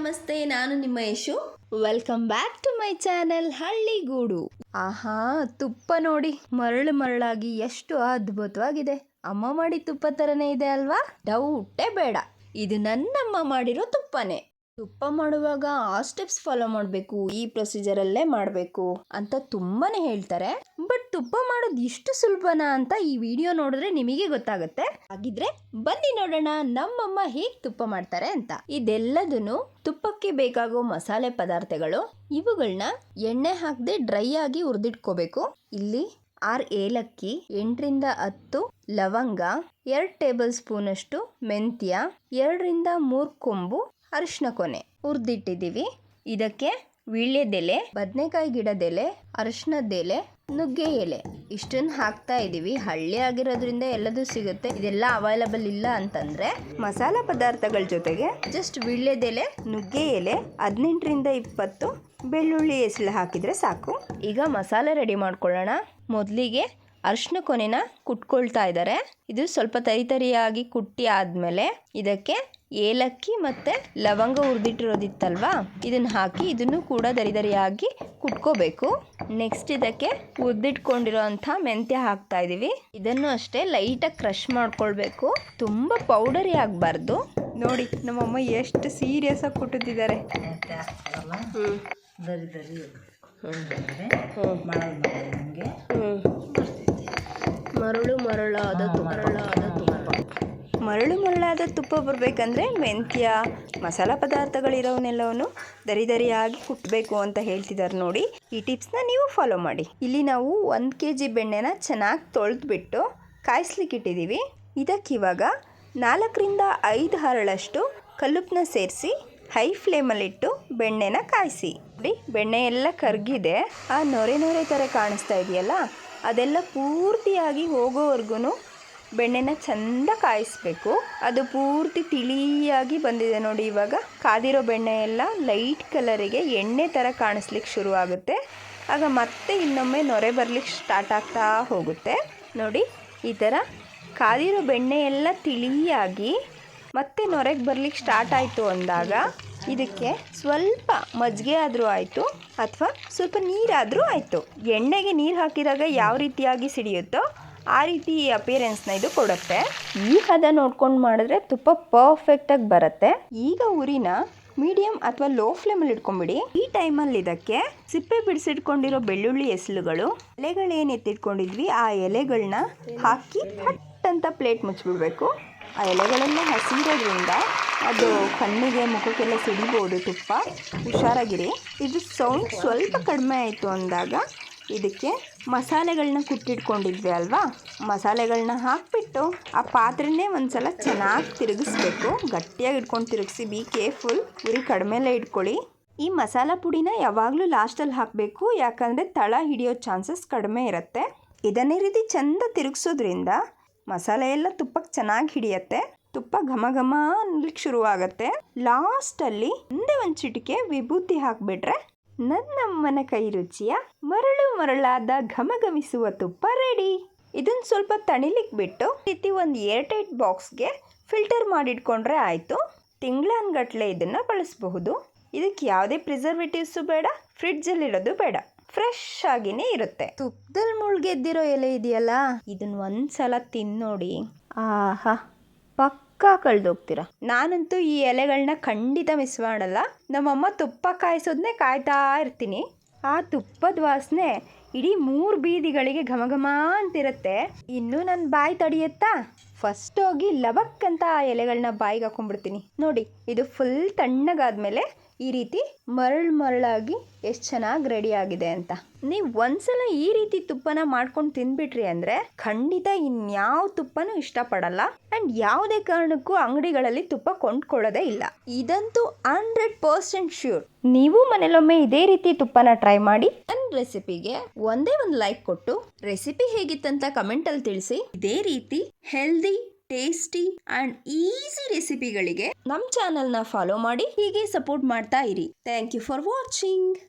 ನಮಸ್ತೆ, ನಾನು ನಿಮ್ಮ Yashu. Welcome back to my channel Halligudu ಆಹಾ, ತುಪ್ಪ ನೋಡಿ, ಮರಳು ಮರಳಾಗಿ ಎಷ್ಟು ಅದ್ಭುತವಾಗಿದೆ. ಅಮ್ಮ ಮಾಡಿ ತುಪ್ಪ ಥರನೇ ಇದೆ ಅಲ್ವಾ? ಡೌಟೇ ಬೇಡ. ಇದು ನನ್ನಮ್ಮ ಮಾಡಿರೋ ತುಪ್ಪನೇ. ತುಪ್ಪ ಮಾಡುವಾಗ ಆ ಸ್ಟೆಪ್ಸ್ ಫಾಲೋ ಮಾಡಬೇಕು, ಈ ಪ್ರೊಸೀಜರಲ್ಲೇ ಮಾಡಬೇಕು ಅಂತ ತುಂಬಾನೇ ಹೇಳ್ತಾರೆ. ಬಟ್ ತುಪ್ಪ ಮಾಡೋದು ಇಷ್ಟು ಸುಲಭನಾ ಅಂತ ಈ ವಿಡಿಯೋ ನೋಡಿದ್ರೆ ನಿಮಗೆ ಗೊತ್ತಾಗುತ್ತೆ. ಹಾಗಿದ್ರೆ ಬನ್ನಿ ನೋಡೋಣ ನಮ್ಮಮ್ಮ ಹೇಗೆ ತುಪ್ಪ ಮಾಡ್ತಾರೆ ಅಂತ. ಇದೆಲ್ಲದನ್ನು ತುಪ್ಪಕ್ಕೆ ಬೇಕಾಗೋ ಮಸಾಲೆ ಪದಾರ್ಥಗಳು ಇವುಗಳನ್ನ ಎಣ್ಣೆ ಹಾಕದೆ ಡ್ರೈ ಆಗಿ ಹುರಿದಿಟ್ಕೋಬೇಕು. ಇಲ್ಲಿ ಆರ್ ಏಲಕ್ಕಿ, ಎಂಟರಿಂದ ಹತ್ತು ಲವಂಗ, ಎರಡು ಟೇಬಲ್ ಸ್ಪೂನಷ್ಟು ಮೆಂತ್ಯ, ಎರಡರಿಂದ ಮೂರು ಕೊಂಬು ಅರಿಶಿನ ಕೊನೆ ಹುರಿದಿಟ್ಟಿದ್ದೀವಿ. ಇದಕ್ಕೆ ವೀಳ್ಯದೆಲೆ ಬದನೆಕಾಯಿ ಗಿಡದೆಲೆ ಅರಿಶಿನದೆಲೆ ನುಗ್ಗೆ ಎಲೆ. ಇಷ್ಟನ್ನು ಹಾಕ್ತಾ ಇದ್ದೀವಿ ಹಳ್ಳಿ ಆಗಿರೋದ್ರಿಂದ ಎಲ್ಲದೂ ಸಿಗುತ್ತೆ. ಇದೆಲ್ಲ ಅವೈಲಬಲ್ ಇಲ್ಲ ಅಂತಂದ್ರೆ ಮಸಾಲ ಪದಾರ್ಥಗಳ ಜೊತೆಗೆ ಜಸ್ಟ್ ವೀಳ್ಯದೆಲೆ ನುಗ್ಗೆ ಎಲೆ, ಹದಿನೆಂಟರಿಂದ ಇಪ್ಪತ್ತು ಬೆಳ್ಳುಳ್ಳಿ ಹೆಸಳು ಹಾಕಿದ್ರೆ ಸಾಕು. ಈಗ ಮಸಾಲೆ ರೆಡಿ ಮಾಡ್ಕೊಳ್ಳೋಣ. ಮೊದಲಿಗೆ ಅರಿಶಿನ ಕೊನೆನ ಕುಟ್ಕೊಳ್ತಾ ಇದ್ದಾರೆ ಇದು ಸ್ವಲ್ಪ ತರಿತರಿಯಾಗಿ ಕುಟ್ಟಿ ಆದಮೇಲೆ ಇದಕ್ಕೆ ಏಲಕ್ಕಿ ಮತ್ತು ಲವಂಗ ಹುರಿದಿಟ್ಟಿರೋದಿತ್ತಲ್ವಾ? ಇದನ್ನು ಹಾಕಿ ಇದನ್ನು ಕೂಡ ದರಿದರಿಯಾಗಿ ಕುಟ್ಕೋಬೇಕು. ನೆಕ್ಸ್ಟ್ ಇದಕ್ಕೆ ಹುರಿದಿಟ್ಕೊಂಡಿರೋ ಅಂಥ ಮೆಂತ್ಯ ಹಾಕ್ತಾ ಇದ್ದೀವಿ ಇದನ್ನು ಅಷ್ಟೇ ಲೈಟಾಗಿ ಕ್ರಷ್ ಮಾಡ್ಕೊಳ್ಬೇಕು. ತುಂಬ ಪೌಡರಿ ಆಗಬಾರ್ದು. ನೋಡಿ ನಮ್ಮಮ್ಮ ಎಷ್ಟು ಸೀರಿಯಸ್ ಆಗಿ ಕುಟ್ಟುತ್ತಿದ್ದಾರೆ ಹ್ಞೂ ಮರಳಾದ ಮರಳಾದ ತುಪ್ಪ. ಮರಳು ಮರಳಾದ ತುಪ್ಪ ಬರಬೇಕಂದ್ರೆ ಮೆಂತ್ಯ, ಮಸಾಲ ಪದಾರ್ಥಗಳಿರೋವನ್ನೆಲ್ಲವನ್ನು ದರಿ ದರಿಯಾಗಿ ಕುಟ್ಟಬೇಕು ಅಂತ ಹೇಳ್ತಿದ್ದಾರೆ ನೋಡಿ. ಈ ಟಿಪ್ಸ್ನ ನೀವು ಫಾಲೋ ಮಾಡಿ. ಇಲ್ಲಿ ನಾವು ಒಂದು ಕೆ ಜಿ ಬೆಣ್ಣೆನ ಚೆನ್ನಾಗಿ ತೊಳೆದ್ಬಿಟ್ಟು ಕಾಯಿಸ್ಲಿಕ್ಕೆ ಇಟ್ಟಿದ್ದೀವಿ ಇದಕ್ಕಿವಾಗ ನಾಲ್ಕರಿಂದ ಐದು ಹರಳಷ್ಟು ಕಲ್ಲುಪ್ಪನ್ನ ಸೇರಿಸಿ ಹೈ ಫ್ಲೇಮಲ್ಲಿಟ್ಟು ಬೆಣ್ಣೆನ ಕಾಯಿಸಿ. ನೋಡಿ, ಬೆಣ್ಣೆ ಎಲ್ಲ ಕರಗಿದೆ. ಆ ನೊರೆ ನೊರೆ ಥರ ಕಾಣಿಸ್ತಾ ಇದೆಯಲ್ಲ? ಅದೆಲ್ಲ ಪೂರ್ತಿಯಾಗಿ ಹೋಗೋವರೆಗೂ ಬೆಣ್ಣೆನ ಚಂದ ಕಾಯಿಸ್ಬೇಕು. ಅದು ಪೂರ್ತಿ ತಿಳಿಯಾಗಿ ಬಂದಿದೆ ನೋಡಿ ಇವಾಗ. ಕಾದಿರೋ ಬೆಣ್ಣೆ ಎಲ್ಲ ಲೈಟ್ ಕಲರಿಗೆ ಎಣ್ಣೆ ಥರ ಕಾಣಿಸ್ಲಿಕ್ಕೆ ಶುರು ಆಗುತ್ತೆ. ಆಗ ಮತ್ತೆ ಇನ್ನೊಮ್ಮೆ ನೊರೆ ಬರಲಿಕ್ಕೆ ಸ್ಟಾರ್ಟ್ ಆಗ್ತಾ ಹೋಗುತ್ತೆ. ನೋಡಿ, ಈ ಥರ ಕಾದಿರೋ ಬೆಣ್ಣೆ ಎಲ್ಲ ತಿಳಿಯಾಗಿ ಮತ್ತೆ ನೊರೆಗೆ ಬರ್ಲಿಕ್ಕೆ ಸ್ಟಾರ್ಟ್ ಆಯಿತು ಅಂದಾಗ ಇದಕ್ಕೆ ಸ್ವಲ್ಪ ಮಜ್ಜಿಗೆ ಆದರೂ ಆಯಿತು ಅಥವಾ ಸ್ವಲ್ಪ ನೀರಾದರೂ ಆಯಿತು. ಎಣ್ಣೆಗೆ ನೀರು ಹಾಕಿದಾಗ ಯಾವ ರೀತಿಯಾಗಿ ಸಿಡಿಯುತ್ತೋ ಆ ರೀತಿ ಅಪಿಯರೆನ್ಸ್ನ ಇದು ಕೊಡುತ್ತೆ. ಈ ಹದ ನೋಡ್ಕೊಂಡು ಮಾಡಿದ್ರೆ ತುಪ್ಪ ಪರ್ಫೆಕ್ಟಾಗಿ ಬರುತ್ತೆ. ಈಗ ಉರಿನ ಮೀಡಿಯಂ ಅಥವಾ ಲೋ ಫ್ಲೇಮಲ್ಲಿ ಇಟ್ಕೊಂಬಿಡಿ ಈ ಟೈಮಲ್ಲಿ ಇದಕ್ಕೆ ಸಿಪ್ಪೆ ಬಿಡಿಸಿಟ್ಕೊಂಡಿರೋ ಬೆಳ್ಳುಳ್ಳಿ ಎಸಲುಗಳು ಎಲೆಗಳೇನು ಎತ್ತಿಟ್ಕೊಂಡಿದ್ವಿ? ಆ ಎಲೆಗಳನ್ನ ಹಾಕಿ ಫಟ್ ಅಂತ ಪ್ಲೇಟ್ ಮುಚ್ಚಿಬಿಡ್ಬೇಕು ಆ ಎಲೆಗಳೆಲ್ಲ ಹಸಿರೋದ್ರಿಂದ ಅದು ಕಣ್ಣಿಗೆ ಮುಖಕ್ಕೆಲ್ಲ ಸಿಡಿಬೋದು ತುಪ್ಪ. ಹುಷಾರಾಗಿರಿ. ಇದು ಸೌಂಡ್ ಸ್ವಲ್ಪ ಕಡಿಮೆ ಆಯಿತು ಅಂದಾಗ ಇದಕ್ಕೆ ಮಸಾಲೆಗಳನ್ನ ಕುಟ್ಟಿಟ್ಕೊಂಡಿದ್ವಿ ಅಲ್ವಾ? ಮಸಾಲೆಗಳನ್ನ ಹಾಕಿಬಿಟ್ಟು ಆ ಪಾತ್ರೆನೇ ಒಂದ್ಸಲ ಚೆನ್ನಾಗಿ ತಿರುಗಿಸ್ಬೇಕು. ಗಟ್ಟಿಯಾಗಿ ಇಟ್ಕೊಂಡು ತಿರುಗಿಸಿ ಬಿ ಕೇರ್ಫುಲ್ ಉರಿ ಕಡಿಮೆಲೇ ಇಟ್ಕೊಳ್ಳಿ. ಈ ಮಸಾಲ ಪುಡಿನ ಯಾವಾಗಲೂ ಲಾಸ್ಟಲ್ಲಿ ಹಾಕಬೇಕು. ಯಾಕಂದರೆ ತಳ ಹಿಡಿಯೋ ಚಾನ್ಸಸ್ ಕಡಿಮೆ ಇರುತ್ತೆ. ಇದನ್ನೇ ರೀತಿ ಚೆಂದ ತಿರುಗಿಸೋದ್ರಿಂದ ಮಸಾಲೆ ಎಲ್ಲ ತುಪ್ಪಕ್ಕೆ ಚೆನ್ನಾಗಿ ಹಿಡಿಯತ್ತೆ. ತುಪ್ಪ ಘಮ ಘಮ ಅನ್ಲಿಕ್ಕೆ ಶುರುವಾಗತ್ತೆ. ಲಾಸ್ಟಲ್ಲಿ ಒಂದೇ ಒಂದು ಚಿಟಿಕೆ ವಿಭೂತಿ ಹಾಕಿಬಿಟ್ರೆ ನನ್ನಮ್ಮನ ಕೈ ರುಚಿಯ ಮರಳು ಮರಳಾದ ಘಮಘಮಿಸುವ ತುಪ್ಪ ರೆಡಿ. ಇದನ್ನು ಸ್ವಲ್ಪ ತಣಿಲಿಕ್ಕೆ ಬಿಟ್ಟು ರೀತಿ ಒಂದು ಏರ್ಟೈಟ್ ಬಾಕ್ಸ್ಗೆ ಫಿಲ್ಟರ್ ಮಾಡಿಟ್ಕೊಂಡ್ರೆ ಆಯಿತು. ತಿಂಗಳನ್ಗಟ್ಲೆ ಇದನ್ನು ಬಳಸಬಹುದು. ಇದಕ್ಕೆ ಯಾವುದೇ ಪ್ರಿಸರ್ವೇಟಿವ್ಸು ಬೇಡ ಫ್ರಿಡ್ಜಲ್ಲಿಡೋದು ಬೇಡ. ಫ್ರೆಶ್ ಆಗಿನೇ ಇರುತ್ತೆ. ತುಪ್ಪದಲ್ಲಿ ಮುಳುಗೆದ್ದಿರೋ ಎಲೆ ಇದೆಯಲ್ಲ ಇದನ್ನ ಒಂದ್ಸಲ ತಿನ್ನೋಡಿ. ಆಹಾ. ಪಕ್ಕಾ ಕಳೆದೋಗ್ತೀರಾ? ನಾನಂತೂ ಈ ಎಲೆಗಳನ್ನ ಖಂಡಿತ ಮಿಸ್ ಮಾಡಲ್ಲ. ನಮ್ಮಮ್ಮ ತುಪ್ಪ ಕಾಯಿಸೋದನ್ನೇ ಕಾಯ್ತಾ ಇರ್ತೀನಿ. ಆ ತುಪ್ಪದ ವಾಸನೆ ಇಡೀ ಮೂರು ಬೀದಿಗಳಿಗೆ ಘಮ ಘಮ ಅಂತಿರುತ್ತೆ. ಇನ್ನೂ ನನ್ನ ಬಾಯಿ ತಡಿಯತ್ತಾ? ಫಸ್ಟ್ ಹೋಗಿ ಲಬಕ್ ಅಂತ ಆ ಎಲೆಗಳನ್ನ ಬಾಯಿಗೆ ಹಾಕೊಂಡ್ಬಿಡ್ತೀನಿ. ನೋಡಿ, ಇದು ಫುಲ್ ತಣ್ಣಗಾದ್ಮೇಲೆ ಈ ರೀತಿ ಮರಳು ಮರಳಾಗಿ ಎಷ್ಟು ಚೆನ್ನಾಗಿ ರೆಡಿ ಆಗಿದೆ ಅಂತ. ನೀವು ಒಂದ್ಸಲ ಈ ರೀತಿ ತುಪ್ಪನ ಮಾಡ್ಕೊಂಡು ತಿನ್ಬಿಟ್ರಿ ಅಂದರೆ ಖಂಡಿತ ಇನ್ಯಾವ ತುಪ್ಪನೂ ಇಷ್ಟಪಡಲ್ಲ. ಆ್ಯಂಡ್ ಯಾವುದೇ ಕಾರಣಕ್ಕೂ ಅಂಗಡಿಗಳಲ್ಲಿ ತುಪ್ಪ ಕೊಂಡ್ಕೊಳ್ಳೋದೇ ಇಲ್ಲ. ಇದಂತೂ ಹಂಡ್ರೆಡ್ ಪರ್ಸೆಂಟ್ ಶ್ಯೂರ್ ನೀವು ಮನೇಲೊಮ್ಮೆ ಇದೇ ರೀತಿ ತುಪ್ಪನ ಟ್ರೈ ಮಾಡಿ. ನನ್ನ ರೆಸಿಪಿಗೆ ಒಂದೇ ಒಂದು ಲೈಕ್ ಕೊಟ್ಟು ರೆಸಿಪಿ ಹೇಗಿತ್ತಂತ ಕಮೆಂಟಲ್ಲಿ ತಿಳಿಸಿ. ಇದೇ ರೀತಿ ಹೆಲ್ದಿ ಟೇಸ್ಟಿ ಅಂಡ್ ಈಸಿ ರೆಸಿಪಿಗಳಿಗೆ ನಮ್ಮ ಚಾನೆಲ್ನ ಫಾಲೋ ಮಾಡಿ ಹೀಗೆ ಸಪೋರ್ಟ್ ಮಾಡ್ತಾ ಇರಿ. Thank you for watching